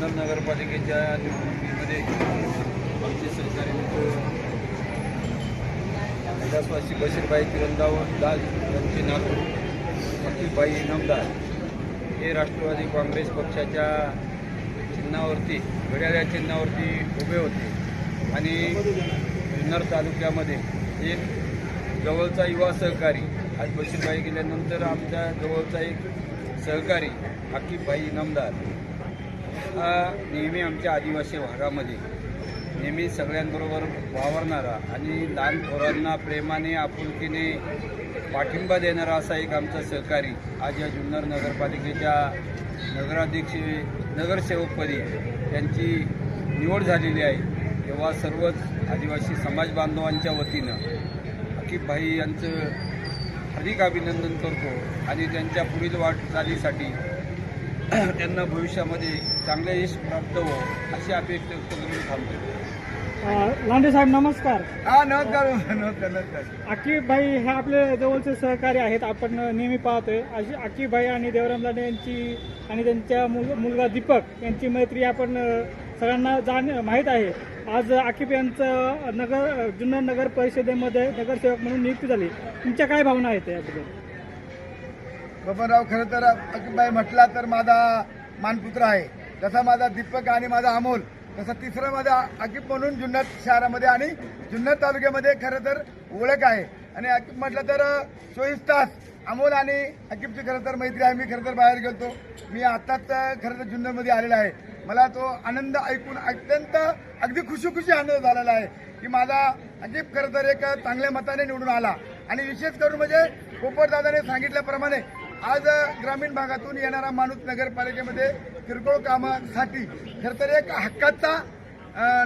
जुन्नर नगरपालिकेच्या निवडणुकीमध्ये आमचे सहकारी मित्र कैलासवासी बशीरबाई तिरंदावर दास यांचे नातू अखिलबाई इनामदार हे राष्ट्रवादी काँग्रेस पक्षाच्या चिन्हावरती घड्याळ्या चिन्हावरती उभे होते. आणि जुन्नर तालुक्यामध्ये एक जवळचा युवा सहकारी आज बशीरबाई गेल्यानंतर आमच्या जवळचा एक सहकारी अखिलबाई इनामदार. हा नेहमी आमच्या आदिवासी भागामध्ये. नेहमी सगळ्यांबरोबर वावरणारा आणि लहान थोरांना प्रेमाने आपुलकीने पाठिंबा देणारा असा एक आमचा सहकारी आज या जुन्नर नगरपालिकेच्या नगराध्यक्ष नगरसेवकपदी त्यांची निवड झालेली आहे. तेव्हा सर्वच आदिवासी समाज बांधवांच्या वतीनं अकिबभाई यांचं हार्दिक अभिनंदन करतो आणि त्यांच्या पुढील वाटचालीसाठी त्यांना भविष्यामध्ये चांगलं यश प्राप्त हो अशी अपेक्षा व्यक्त करून थांबतो लांडे साहेब नमस्कार. हा नमस्कार नमस्कार नमस्कार. आकीभाई हे आपले जवळचे सहकारी आहेत आपण नेहमी पाहतोय. अशी आकीभाई आणि देवराम लांडे यांची आणि त्यांच्या मुल मुलगा दीपक यांची मैत्री आपण सगळ्यांना जाण माहीत आहे. आज आकिब यांचं नगर जुन्नर नगर परिषदेमध्ये नगरसेवक म्हणून नियुक्ती झाली. तुमच्या काय भावना आहेत याबद्दल? बबनराव खरं तर अकिबाई म्हटला तर माझा मानपुत्र आहे. जसा माझा दीपक आणि माझा अमोल तसं तिसरं माझा अकिब म्हणून जुन्नर शहरामध्ये आणि जुन्नर तालुक्यामध्ये खरं तर ओळख आहे. आणि अकिब म्हटलं तर चोवीस तास अमोल आणि अकिबची खरं तर मैत्री आहे. मी खरं तर बाहेर गेलतो. मी आत्ताच खरं तर जुन्नरमध्ये आलेला आहे. मला तो आनंद ऐकून अत्यंत अगदी खुशी खुशी आनंद झालेला आहे की माझा अकिब खरं तर एक चांगल्या मताने निवडून आला. आणि विशेष करून म्हणजे पोपटदादाने सांगितल्याप्रमाणे आज ग्रामीण भागातून येणारा माणूस नगरपालिकेमध्ये किरकोळ कामासाठी खरं तर एक हक्काचा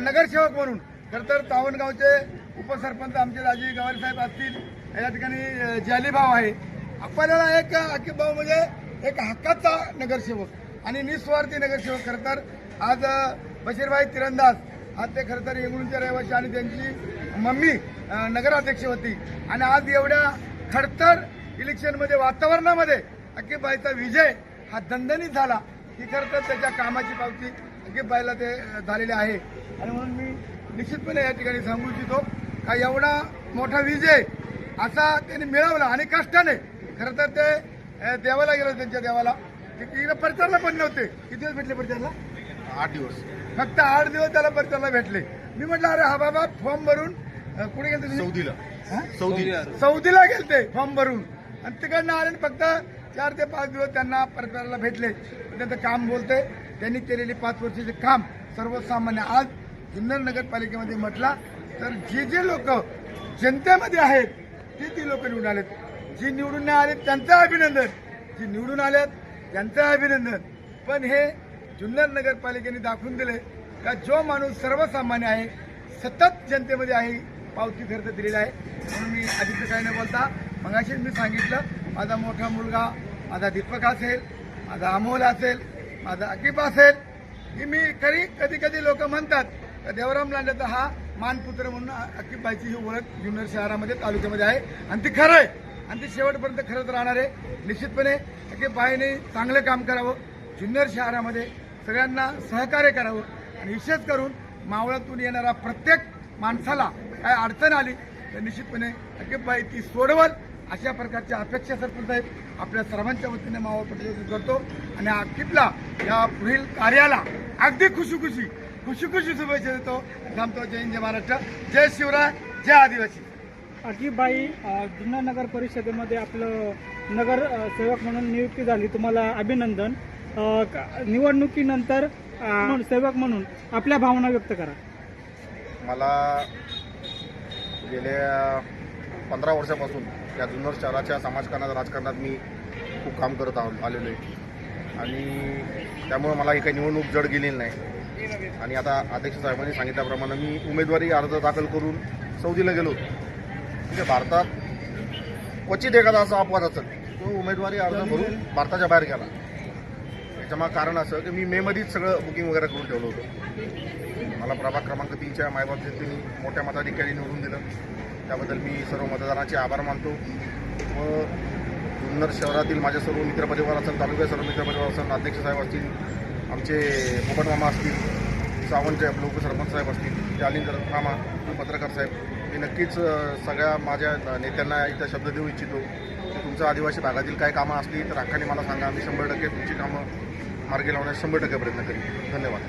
नगरसेवक म्हणून खरं तर तावणगावचे उपसरपंच आमचे राजीव गवारी साहेब असतील या ठिकाणी जालीभाव आहे. आपल्याला एक अकिब म्हणजे एक हक्काचा नगरसेवक आणि निस्वार्थी नगरसेवक खरंतर आज बशीरभाई तिरंदाज आज ते खरंतर तर येंगुळूचे रहिवासी आणि त्यांची मम्मी नगराध्यक्ष होती. आणि आज एवढ्या खडतर इलेक्शनमध्ये वातावरणामध्ये अकिबाईचा विजय हा दणदणीत झाला. ही खरं तर त्याच्या कामाची पावती अकिबाईला ते झालेले आहे. आणि म्हणून मी निश्चितपणे या ठिकाणी सांगू इच्छितो का एवढा मोठा विजय असा त्यांनी मिळवला आणि कष्टाने. खरं तर ते देवाला गेलं त्यांच्या देवाला. ते इकडे प्रचारला पण नव्हते. किती दिवस भेटले प्रचारला? आठ दिवस. फक्त आठ दिवस त्याला प्रचारला भेटले. मी म्हटलं अरे हा बाबा फॉर्म भरून कुठे गेले सौदीला. हा? सौदी सौदीला गेलते फॉर्म भरून. आणि तिकडनं आले फक्त चार ते पाच दिवस त्यांना प्रचाराला भेटले. त्यांचं काम बोलते त्यांनी केलेली पाच वर्षाचे काम सर्वसामान्य आज जुन्नर नगरपालिकेमध्ये म्हटला तर जे जे लोक जनतेमध्ये आहेत ते ती लोक निवडून आलेत. जी निवडून नाही आलेत त्यांचं अभिनंदन. जी निवडून आल्यात त्यांचं अभिनंदन. पण हे जुन्नर नगरपालिकेने दाखवून दिले का जो माणूस सर्वसामान्य आहे सतत जनतेमध्ये आहे पावती खर्च दिलेला आहे. म्हणून मी अधिक काही न बोलता मगाशीच मी सांगितलं माझा मोठा मुलगा माझा दीपक असेल माझा अमोल असेल माझा अकिब असेल की मी खरी कधी कधी लोक म्हणतात देवराम लांडेचा हा मानपुत्र म्हणून अकिबाईची ही ओळख जुन्नर शहरामध्ये तालुक्यामध्ये आहे. आणि ती खरं आहे. आणि ती शेवटपर्यंत खरंच राहणार आहे निश्चितपणे. अकिबाईने चांगलं काम करावं जुन्नर शहरामध्ये सगळ्यांना सहकार्य करावं. आणि विशेष करून मावळातून येणारा प्रत्येक माणसाला काय अडचण आली तर निश्चितपणे अकिबाई ती सोडवल. अशा प्रकारच्या अपेक्षा सरपंच आहेत आपल्या सर्वांच्या वतीने मावळ पटेल करतो. आणि अकिबला या पुढील कार्याला अगदी खुशी खुशी खुशी खुशी शुभेच्छा देतो. थांबतो जय हिंद जय महाराष्ट्र जय शिवराय जय आदिवासी. आकीबाई अ, जुन्नर नगर परिषदेमध्ये आपलं नगर सेवक म्हणून नियुक्ती झाली. तुम्हाला अभिनंदन. निवडणुकीनंतर सेवक म्हणून आपल्या भावना व्यक्त करा. मला गेल्या पंधरा वर्षापासून या जुन्नर शहराच्या समाजकारणात राजकारणात मी खूप काम करत आहो आलेलो आहे. आणि त्यामुळं मला ही काही निवडणूक जड गेलेली नाही. आणि आता अध्यक्ष साहेबांनी सांगितल्याप्रमाणे मी उमेदवारी अर्ज दाखल करून सौदीला गेलो म्हणजे भारतात क्वचित एखादा असा अपवाद असेल तो उमेदवारी अर्ज भरून भारताच्या बाहेर गेला. याच्यामागं कारण असं की मी मेमध्येच सगळं बुकिंग वगैरे करून ठेवलं होतं. मला प्रभाग क्रमांक तीनच्या मायबाबतीत त्यांनी मोठ्या मताधिकारी निवडून दिलं. त्याबद्दल मी सर्व मतदारांचे आभार मानतो. व जुन्नर शहरातील माझे सर्व मित्रपरिवार असेल तालुक्यात सर्व मित्रपरिवार असेल अध्यक्ष साहेब असतील आमचे पोपट मामा असतील सावंत लोक सरपंच साहेब असतील जालिंकर मामा पत्रकार साहेब मी नक्कीच सगळ्या माझ्या नेत्यांना इथं शब्द देऊ इच्छितो की तुमच्या आदिवासी भागातील काय कामं असली तर हक्काने मला सांगा. मी शंभर टक्के तुमची कामं मार्गी लावण्यास शंभर टक्के प्रयत्न करेन. धन्यवाद.